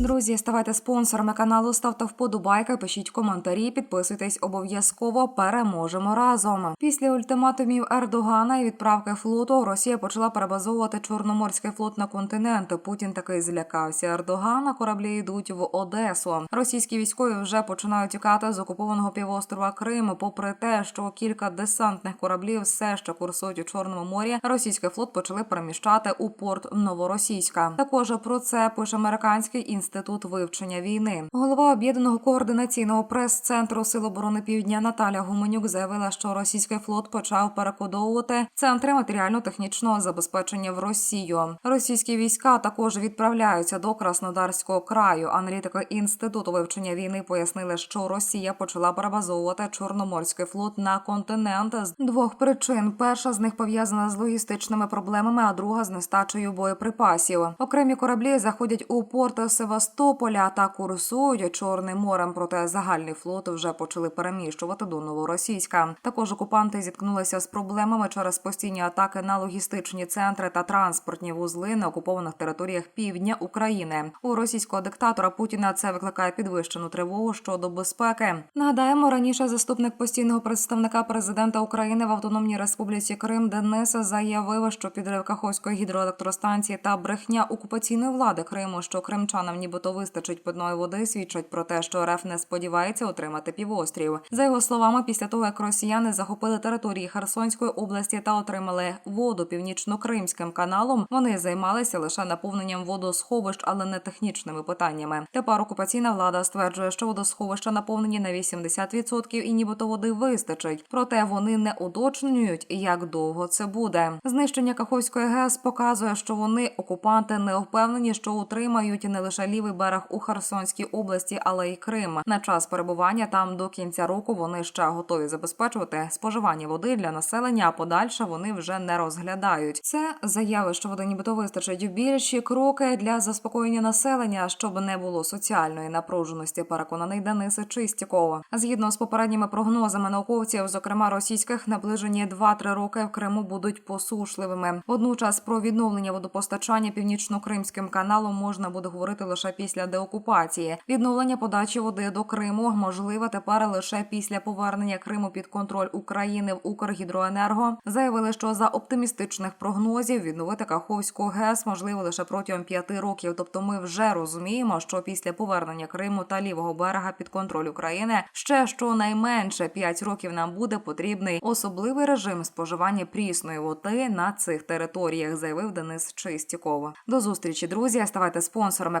Друзі, ставайте спонсорами каналу, ставте вподобайки, пишіть коментарі, підписуйтесь обов'язково. Переможемо разом. Після ультиматумів Ердогана і відправки флоту Росія почала перебазовувати Чорноморський флот на континент. Путін таки злякався Ердогана. Кораблі йдуть в Одесу. Російські військові вже починають тікати з окупованого півострова Крим. Попри те, що кілька десантних кораблів все ще курсують у Чорному морі. Російський флот почали переміщати у порт Новоросійська. Також про це пише американський інститут вивчення війни. Голова об'єднаного координаційного прес-центру Сил оборони Півдня Наталя Гуменюк заявила, що російський флот почав перекодовувати центри матеріально-технічного забезпечення в Росію. Російські війська також відправляються до Краснодарського краю. Аналітики інституту вивчення війни пояснили, що Росія почала перебазовувати Чорноморський флот на континент з двох причин. Перша з них пов'язана з логістичними проблемами, а друга з нестачею боєприпасів. Окремі кораблі заходять у порт Севастополя та курсують Чорним морем. Проте загальний флот вже почали переміщувати до Новоросійська. Також окупанти зіткнулися з проблемами через постійні атаки на логістичні центри та транспортні вузли на окупованих територіях півдня України. У російського диктатора Путіна це викликає підвищену тривогу щодо безпеки. Нагадаємо, раніше заступник постійного представника президента України в Автономній Республіці Крим Денис заявив, що підрив Каховської гідроелектростанції та брехня окупаційної влади Криму, що кримчанам нібито вистачить питної води, свідчать про те, що РФ не сподівається отримати півострів. За його словами, після того як росіяни захопили території Херсонської області та отримали воду північно-кримським каналом, вони займалися лише наповненням водосховищ, але не технічними питаннями. Тепер окупаційна влада стверджує, що водосховища наповнені на 80% і нібито води вистачить. Проте вони не уточнюють, як довго це буде. Знищення Каховської ГЕС показує, що вони окупанти не впевнені, що утримають не лише лівий берег у Херсонській області, але й Крим. На час перебування там до кінця року вони ще готові забезпечувати споживання води для населення. А подальше вони вже не розглядають. Це заяви, що води нібито вистачить більші кроки для заспокоєння населення, щоб не було соціальної напруженості. Переконаний Денис Чистіков. Згідно з попередніми прогнозами науковців, зокрема російських, наближені 2-3 роки в Криму будуть посушливими. Водночас про відновлення водопостачання північно-кримським каналом можна буде говорити лише після деокупації. Відновлення подачі води до Криму можливе тепер лише після повернення Криму під контроль України в Укргідроенерго. Заявили, що за оптимістичних прогнозів відновити Каховську ГЕС можливо лише протягом п'яти років. Тобто, ми вже розуміємо, що після повернення Криму та лівого берега під контроль України ще щонайменше 5 років нам буде потрібний особливий режим споживання прісної води на цих територіях, заявив Денис Чистіков. До зустрічі, друзі. Ставайте спонсорами